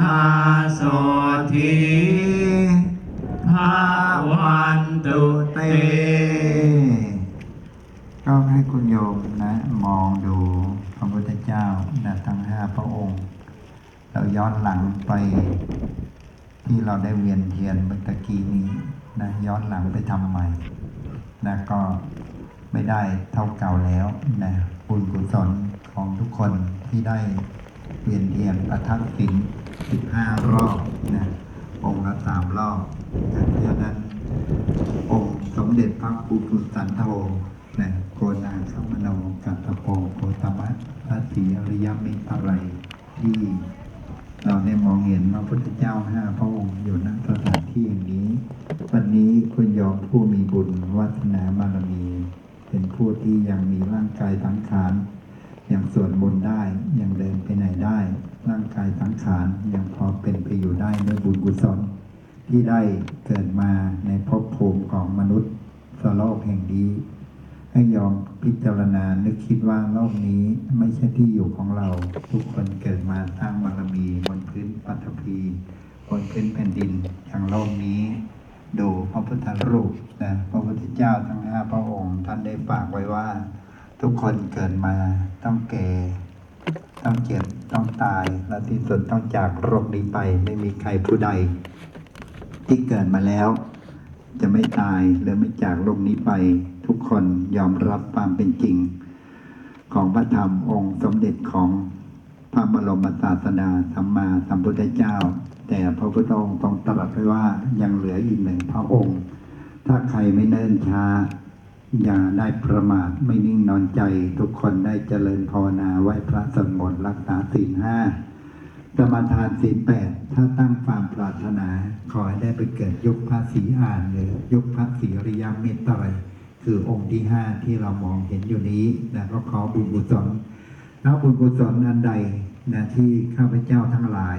ทาโสธีภาวันตุเตก็ให้คุณโยมนะ มองดูพระพุทธเจ้านะทั้งห้าพระองค์ เราย้อนหลังไป ที่เราได้เวียนเทียนเมื่อตะกี้นี้นะย้อนหลังไปทำใหม่นะก็ไม่ได้เท่าเก่าแล้วนะบุญกุศลของทุกคนที่ได้ เวียนเทียนประทักษิณสิบห้ารอบนะองค์ละสามรอบนะเพราะฉะนั้น องค์สมเด็จพระปุถุสันโธนะโกนาคมโนกัตโปโกตมะพระศรีอริยมิตรยที่เราได้มองเห็นพระพุทธเจ้าห้าพระองค์อยู่ณสถานที่อย่างนี้ วันนี้คุณยอมผู้มีบุญวัฒนาบารมี เป็นผู้ที่ยังมีร่างกายสังขาร ยังสวดมนต์ได้ ยังเดินไปไหนได้ ร่างกายสังขารยังพอเป็นไปอยู่ได้ด้วยบุญกุศลที่ได้เกิดมาในภพภูมิของมนุษย์สโลกแห่งนี้ ให้ยอมพิจารณานึกคิดว่าโลกนี้ไม่ใช่ที่อยู่ของเรา ทุกคนเกิดมาสร้างบารมีบนพื้นปัทภีบนพื้นแผ่นดินอย่างโลกนี้ ดูพระพุทธรูปนะพระพุทธเจ้าทั้งห้าพระองค์ ท่านได้ฝากไว้ว่า ทุกคนเกิดมาต้องแก่ ต้องเจ็บ ต้องตาย และที่สุดต้องจากโลกนี้ไป ไม่มีใครผู้ใด ที่เกิดมาแล้ว จะไม่ตายหรือไม่จากโลกนี้ไป ทุกคนยอมรับความเป็นจริง ของพระธรรมองค์สมเด็จของพระบรมศาสดาสัมมาสัมพุทธเจ้า แต่พระพุทธองค์ทรงตรัสไว้ว่ายังเหลืออีกหนึ่งพระองค์ ถ้าใครไม่เนิ่นช้า อย่าได้ประมาทไม่นิ่งนอนใจ ทุกคนได้เจริญภาวนาไหว้พระสวดมนต์รักษาศีลห้าสมาทานศีลแปดถ้าตั้งความปรารถนา ขอให้ได้ไปเกิดยุคพระศรีอานหรือยุคพระศรีอริยเมตไตรยคือองค์ที่ห้าที่เรามองเห็นอยู่นี้นะก็ขอบุญกุศลแล้วบุญกุศลอันใดนะที่ข้าพเจ้าทั้งหลาย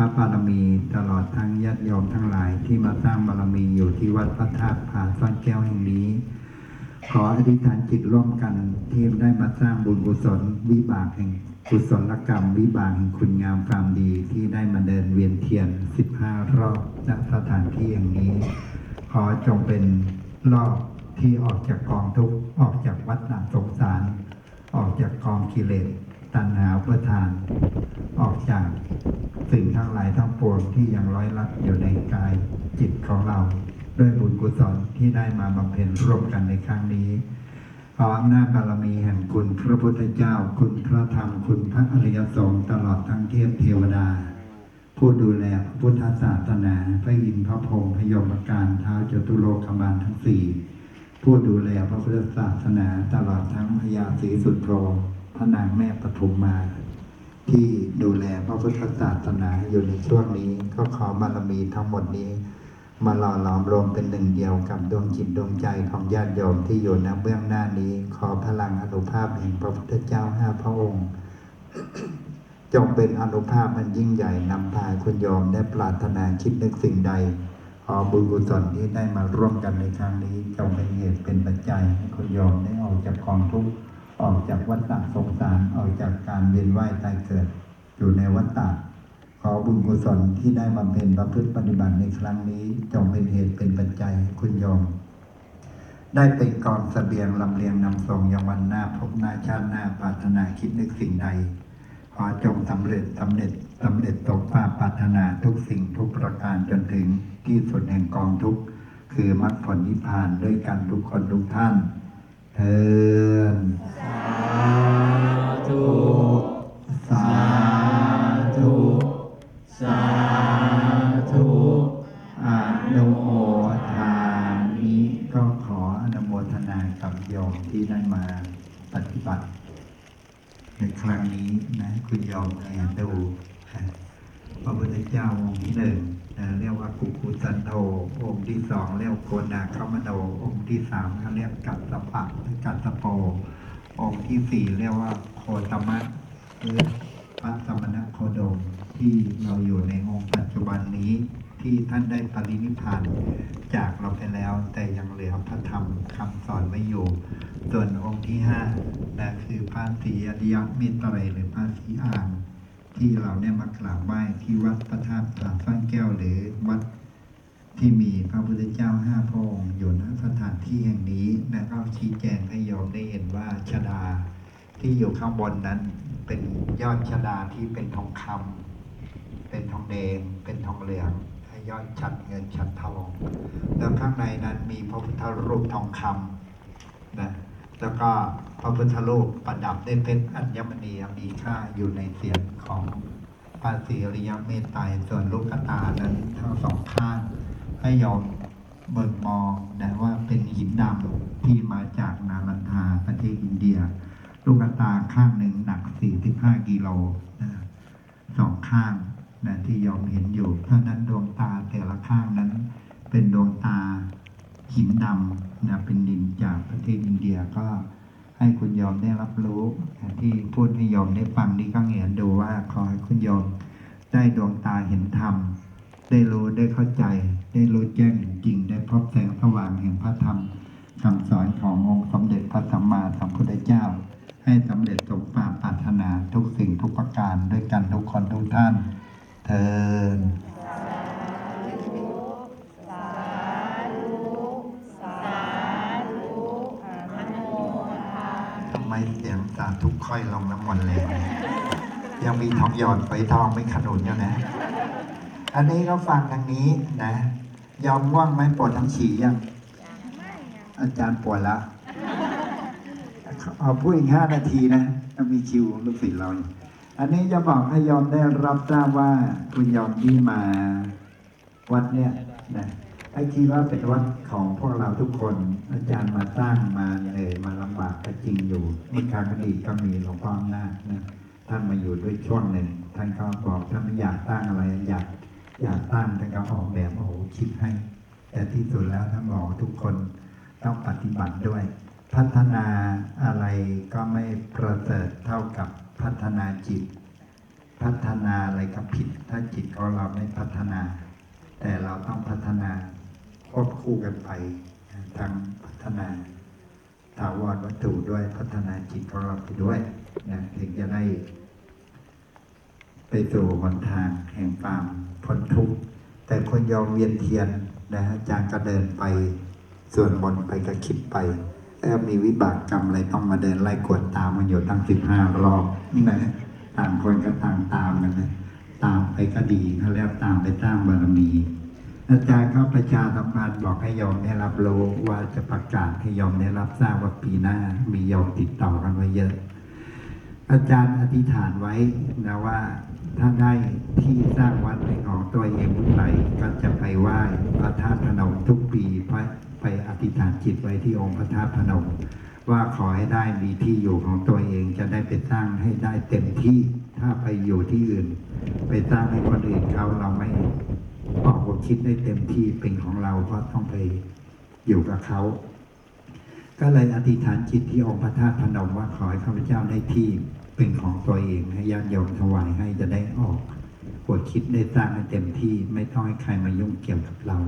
ระบารมีตลอดทั้งญาติโยมทั้งหลายที่มาสร้างบารมีอยู่ที่วัดพระธาตุผาซ่อนแก้วแห่งนี้ ขออธิษฐานจิตร่วมกันที่ได้มาสร้างบุญกุศลวิบากแห่งกุศลกรรมวิบากแห่งคุณงามความดีที่ได้มาเดินเวียนเทียน 15 รอบณสถานที่อย่างนี้ ขอจงเป็นรอบที่ออกจากกองทุกข์ออกจากวัฏสงสาร ออกจากกองกิเลส ตัณหาอุปทาน ออกจากสิ่งทั้งหลายทั้งปวงที่ยังร้อยลัดอยู่ในกายจิตของเรา ด้วยบุญกุศลที่ได้มาบำเพ็ญร่วมกันในครั้งนี้ขออำนาจบารมีแห่งคุณพระพุทธเจ้า คุณพระธรรม คุณพระอริยสงฆ์ตลอดทั้งเทพเทวดา ผู้ดูแลพระพุทธศาสนา พระอินทร์พระพรหมพยมการท้าวจตุโลกบาลทั้งสี่ผู้ดูแลพระพุทธศาสนาตลอดทั้งพญาศรีสุโธพ ระนางแม่ปฐุมมา ที่ดูแลพระพุทธศาสนาอยู่ในช่วงนี้ ก็ขอบารมีทั้งหมดนี้ มาหล่อหลอมรวมเป็นหนึ่งเดียวกับดวงจิตดวงใจของญาติโยมที่อยู่ณเบื้องหน้านี้ ขอพลังอนุภาพแห่งพระพุทธเจ้าห้าพระองค์จงเป็นอนุภาพมันยิ่งใหญ่นำพาคุณโยมได้ปรารถนาคิดนึกสิ่งใด ขอบุญกุศลที่ได้มาร่วมกันในครั้งนี้จงเป็นเหตุเป็นปัจจัยให้คุณโยมได้ออกจากกองทุกข์ ออกจากวัฏฏะสงสารออกจากการเวียนว่ายตายเกิด อยู่ในวัฏฏะขอบุญกุศลที่ได้บำเพ็ญประพฤติปฏิบัติในครั้งนี้ จงเป็นเหตุเป็นปัจจัยคุณโยม ได้เป็นกองเสบียงลำเลียงนำส่งยังวันหน้าพบหน้าชาติหน้าปรารถนาคิดนึกสิ่งใด ขอจงสำเร็จสำเร็จสำเร็จตกความปรารถนาทุกสิ่งทุกประการจนถึงที่สุดแห่งกองทุกคือมรรคผลนิพพานด้วยกันทุกคนทุกท่าน ทินธุสาธุสาธุอนุโมทามิก็ขออนุโมทนากับโยมที่ได้มาปฏิบัติ ในครั้งนี้นะ คุณโยมแลดูพระพุทธเจ้าองค์ที่หนึ่งนะ เรียกว่ากุกุสันโธองค์ที่สองเรียกโกนาคามโนองค์ที่สามเขาเรียกกัสสปะหรือกัสสโป องค์ที่สี่เรียกว่าโคตมะหรือพระสมณโคดมที่เราอยู่ในองค์ปัจจุบันนี้ที่ท่านได้ปรินิพพานจากเราไปแล้ว แต่ยังเหลือพระธรรมคำสอนไว้อยู่ ส่วนองค์ที่ห้านะคือพระศรีอริยเมตไตรยหรือพระศรีอ่าน ที่เราได้มากราบไหว้ที่วัดพระธาตุผาฟ้านแก้วหรือวัดที่มีพระพุทธเจ้าห้าพระองค์อยู่ณสถานที่แห่งนี้นะก็ชี้แจงให้โยมได้เห็นว่าชดาที่อยู่ข้างบนนั้นเป็นยอดชดาที่เป็นทองคำเป็นทองแดงเป็นทองเหลืองยอดชัดเงินชัดทองแล้วข้างในนั้นมีพระพุทธรูปทองคำนะ แล้วก็พระพุทธรูปประดับด้วยเพชรอัญมณีมีค่าอยู่ในเสียงของพระศรีอริยเมตไตรส่วนลูกตานั้นทั้งสองข้างให้ยอมเบิกมองนะว่าเป็นหินดำที่มาจากนาลันทาประเทศอินเดีย ลูกตาข้างหนึ่งหนัก 45 กิโลนะสองข้างนะที่ยอมเห็นอยู่เพราะนั้นดวงตาแต่ละข้างนั้น เป็นดวงตาหินดำ นะเป็นดินจากประเทศอินเดียก็ให้คุณโยมได้รับรู้ที่พูดให้โยมได้ฟังนี่ก็เห็นดูว่าขอให้คุณโยมได้ดวงตาเห็นธรรม ได้รู้ได้เข้าใจ ได้รู้แจ้งจริง ได้พบแสงสว่างแห่งพระธรรมคำสอนขององค์สมเด็จพระสัมมาสัมพุทธเจ้า ให้สำเร็จสมความปรารถนาทุกสิ่งทุกประการด้วยกันทุกคนทุกท่านเทิน ทำไม เสียงสาธุค่อยลงน้ำมนต์เลยยังมีทองหยอดไฟทองไม่ขนุนอยู่นะ อันนี้ก็ฟังทางนี้นะ ยอมว่างไหมปวดทั้งฉี่ยัง อาจารย์ปวดแล้วเอาพูดอีกห้านาทีนะจะมีคิวลูกศิษย์เราอยู่อันนี้จะบอกให้ยอมได้รับทราบว่าคุณยอมที่มาวัดเนี่ยนะ ไอ้คิดว่าเป็นวัดของพวกเราทุกคน อาจารย์มาสร้างมาเหนื่อยมาลำบากก็จริงอยู่นี่ครั้งอดีก็มีหลวงพ่ออำนาจนะท่านมาอยู่ด้วยช่วงหนึ่งท่านก็บอกท่านไม่อยากตั้งอะไรอยากอยากตั้งท่านก็ออกแบบโอ้โหคิดให้ แต่ที่สุดแล้วท่านบอกทุกคนต้องปฏิบัติด้วย พัฒนาอะไรก็ไม่ประเสริฐเท่ากับพัฒนาจิต พัฒนาอะไรก็ผิด ถ้าจิตของเราไม่พัฒนา ต้องพัฒนาควบคู่กันไปทั้งพัฒนาถาวรวัตถุด้วยพัฒนาจิตของเราไปด้วยนะถึงจะได้ ไปสู่หนทางแห่งความพ้นทุกข์แต่คนยอมเวียนเทียนนะอาจารย์ก็เดินไปส่วนบนไปก็คิดไปแล้วมีวิบากกรรมอะไรต้องมาเดินไล่กวดตามมันอยู่ตั้งสิบห้ารอบนี่นะต่างคนก็ต่างตามกันนะตามไปก็ดีเขาเรียกตามไปสร้างบารมี อาจารย์ก็ประชาสัมพันธ์บอกให้โยมได้รับรู้ว่าจะประกาศให้โยมได้รับทราบว่าปีหน้ามีโยมติดต่อกันไว้เยอะ อาจารย์อธิษฐานไว้นะว่าถ้าได้ที่สร้างวัดเป็นของตัวเองเมื่อไหร่ก็จะไปไหว้พระธาตุพนมทุกปีไปไปอธิษฐานจิตไว้ที่องค์พระธาตุพนม ว่าขอให้ได้มีที่อยู่ของตัวเองจะได้ไปสร้างให้ได้เต็มที่ถ้าไปอยู่ที่อื่น ไปสร้างให้คนอื่นเขาเราไม่ ออกความคิดได้เต็มที่เป็นของเราเพราะต้องไปอยู่กับเขา ก็เลยอธิษฐานจิตที่องค์พระธาตุพนมว่าขอให้ข้าพเจ้าได้ที่เป็นของตัวเองให้ญาติโยมถวายให้จะได้ออกหัวคิดได้สร้างให้เต็มที่ไม่ต้องให้ใครมายุ่งเกี่ยวกับเรา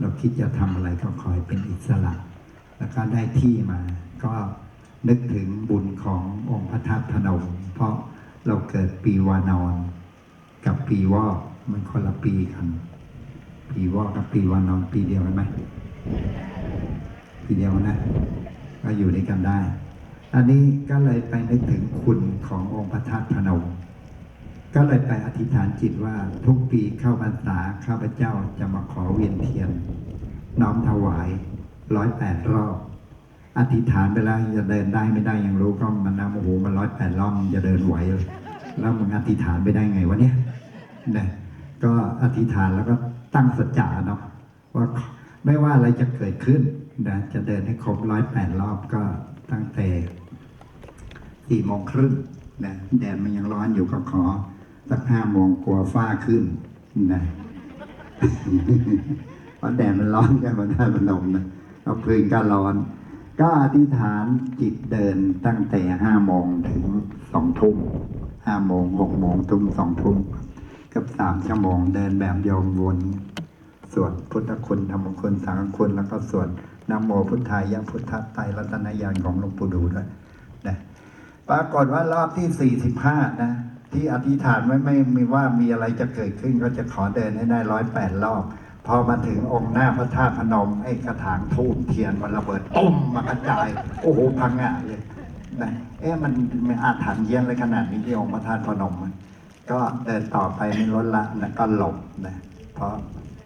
เราคิดจะทำอะไรก็ขอให้เป็นอิสระ แล้วก็ได้ที่มา ก็นึกถึงบุญขององค์พระธาตุพนม เพราะเราเกิดปีวานอนกับปีวอก มันคนละปีกัน ปีวอกกับปีวานนอนปีเดียวกันไหมปีเดียวนะ ก็อยู่ด้วยกันได้ อันนี้ก็เลยไปนึกถึงคุณขององค์พระธาตุพนมก็เลยไปอธิษฐานจิตว่าทุกปีเข้าพรรษาข้าพเจ้าจะมาขอเวียนเทียน น้อมถวายร้อยแปดรอบ อธิษฐานไปแล้วจะเดินได้ไม่ได้ยังรู้ก็มันนะโอ้โหมันร้อยแปดรอบมันจะเดินไหวเลยแล้วมึงอธิษฐานไปได้ไงวะเนี่ยนะ ก็อธิษฐานแล้วก็ตั้งสัจจะเนาะว่าไม่ว่าอะไรจะเกิดขึ้นนะจะเดินให้ครบร้อยแปดรอบก็ตั้งแต่สี่โมงครึ่งนะแดดมันยังร้อนอยู่ก็ขอสักห้าโมงกลัวฟ้าขึ้นนะเพราะแดดมันร้อนกันมาได้มันลมนะเอาพื้นก็ร้อน ก็อธิษฐานจิตเดินตั้งแต่ห้าโมงถึงสองทุ่มห้าโมงหกโมงทุ่มสองทุ่ม กับสามชั่วโมงเดินแบบโยมวนสวดพุทธคุณธรรมคุณสังฆคุณแล้วก็สวดนโมพุทธายะพุทธไตรรัตนญาณของหลวงปู่ดูด้วยนะปรากฏว่ารอบที่สี่สิบห้านะ ที่อธิษฐานไว้ไม่มีว่ามีอะไรจะเกิดขึ้นก็จะขอเดินให้ได้ร้อยแปดรอบ พอมาถึงองค์หน้าพระธาตุพนม ไอ้กระถางทูบเทียนมันระเบิดตุ้มมากระจาย โอ้โหพังงะเลยนะเอ๊ะมันมันอาถรรพ์เยี่ยนเลยขนาดนี้ที่องค์พระธาตุพนมมัน ก็เดินต่อไปไม่ลดละแล้วก็หลบนะเพราะ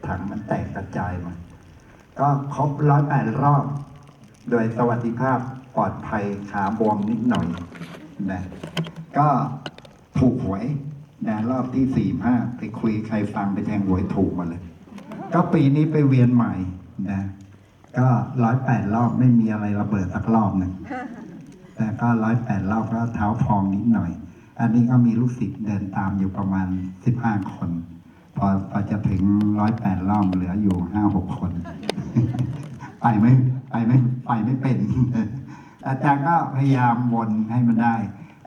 ถังมันแตกกระจายมา ก็ครบร้อยแปดรอบ โดยสวัสดิภาพปลอดภัยขาบวมนิดหน่อยนะก็ถูกหวยนะรอบที่สี่ห้าไปคุยใครฟังไปแทงหวยถูกมาเลย ก็ปีนี้ไปเวียนใหม่นะก็ร้อยแปดรอบไม่มีอะไรระเบิดสักรอบหนึ่งแต่ก็ร้อยแปดรอบก็เท้าพองนิดหน่อย อันนี้ก็มีลูกศิษย์เดินตามอยู่ประมาณสิบห้าคน พอพอจะถึงร้อยแปดรอบเหลืออยู่ห้าหกคน ไปไม่ไปไม่ไปไม่เป็น อาจารย์ก็พยายามวนให้มันได้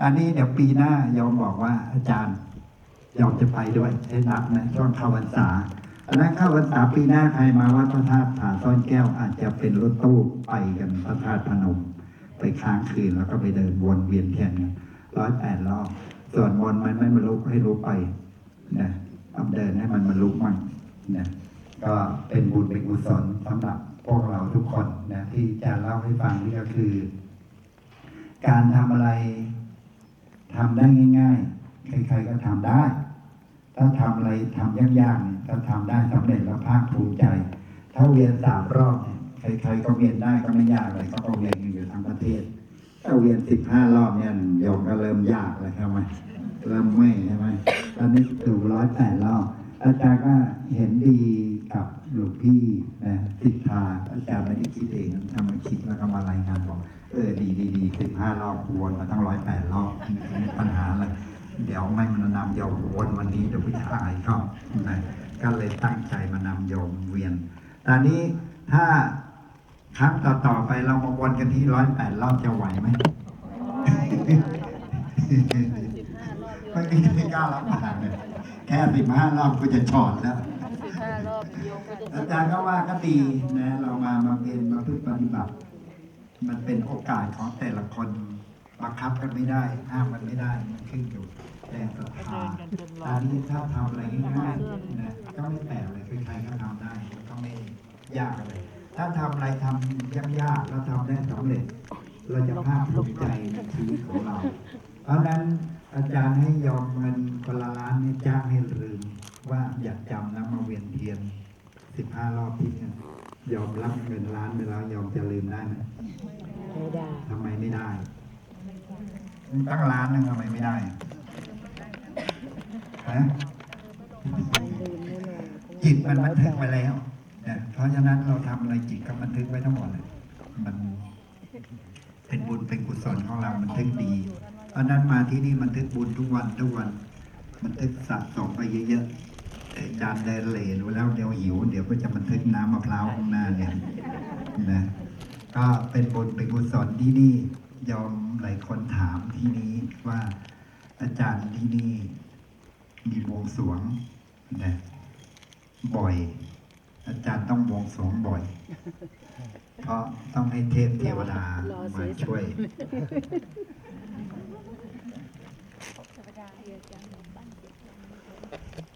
อันนี้เดี๋ยวปีหน้าโยมบอกว่าอาจารย์โยมจะไปด้วยให้นับนะช่วงเข้าพรรษาอันนั้นเข้าพรรษาปีหน้าใครมาวัดพระธาตุผาซ่อนแก้วอาจจะเป็นรถตู้ไปกันพระธาตุพนม ไปค้างคืนแล้วก็ไปเดินวนเวียนเทียน ร้อยแปดรอบส่วนวนมันไม่มาลุกให้รู้ไปนะเอาเดินให้มันมาลุกมั่งนะก็เป็นบุญเป็นกุศลสำหรับพวกเราทุกคนนะที่จะเล่าให้ฟังนี่ก็คือ การทำอะไรทำได้ง่าย ๆ ใครๆก็ทำได้ ถ้าทำอะไรทำยากๆเนี่ยถ้าทำได้สำเร็จแล้วภาคภูมิใจ ถ้าเวียนสามรอบเนี่ยใครๆก็เวียนได้ก็ไม่ยากเลยก็เวียนกันอยู่ทั้งประเทศ ถ้าเวียนสิบห้ารอบเนี่ยโยมก็เริ่มยากเลยใช่ไหมเริ่มเมื่อยใช่ไหมตอนนี้ดูร้อยแปดรอบอาจารย์ก็เห็นดีกับหลวงพี่นะสิทธาอาจารย์ไม่ได้คิดเองทำมาคิดแล้วก็มารายงานบอกเออดีดีดีสิบห้ารอบวนมาตั้งร้อยแปดรอบไม่มีปัญหาเลยเดี๋ยวไม่มานำโยมวนวันนี้เดี๋ยววิชาอายเขานะก็เลยตั้งใจมานำโยมเวียน ตอนนี้ถ้า ครั้งต่อๆไปเรามาวนกันที่ร้อยแปดรอบจะไหวไหมไม่มีใครกล้ารับปากเลยแค่สิบห้ารอบก็จะชอดแล้วสิบห้ารอบโยมก็จะอาจารย์ก็ว่าก็ดีนะ เรามามาเรียนมาพึ่งปฏิบัติ มันเป็นโอกาสของแต่ละคนบังคับกันไม่ได้ห้ามมันไม่ได้มันขึ้นอยู่แรงศรัทธาอันนี้ถ้าทำอะไรง่ายๆนะก็ไม่แปลกเลยใครๆก็ทำได้ก็ไม่ยากอะไร ถ้าทำอะไรทำยากๆแล้วทำได้สำเร็จ เราจะภาคภูมิใจในชีวิตของเรา เพราะฉะนั้นอาจารย์ให้ยอมเงินคนละล้านนี่จ้างให้ลืมว่าอยากจำนะมาเวียนเทียนสิบห้ารอบที่เนี่ยยอมรับเงินล้านไปแล้วยอมจะลืมได้ไหมไม่ได้ทำไมไม่ได้ตั้งล้านนึงทำไมไม่ได้ฮะลืมแน่นอนจิตมันบันทึกไว้แล้วเนี่ยเพ ราะฉะนั้นเราทำอะไรจิตก็บันทึกไว้ทั้งหมดเลยมันเป็นบุญเป็นกุศลของเราบันทึกดี เพราะนั้นมาที่นี่บันทึกบุญทุกวันทุกวันบันทึกสะสมไปเยอะๆแต่อาจารย์เดินเหลดูแล้วเดี๋ยวหิว เดี๋ยวก็จะบันทึกน้ำมะพร้าวข้างหน้าเนี่ยนะก็เป็นบุญเป็นกุศลที่นี่ยอมหลายคนถามที่นี้ว่าอาจารย์ที่นี่มีบวงสวงนะบ่อย อาจารย์ต้องบวงสรวงบ่อย เพราะต้องให้เทพเทวดามาช่วย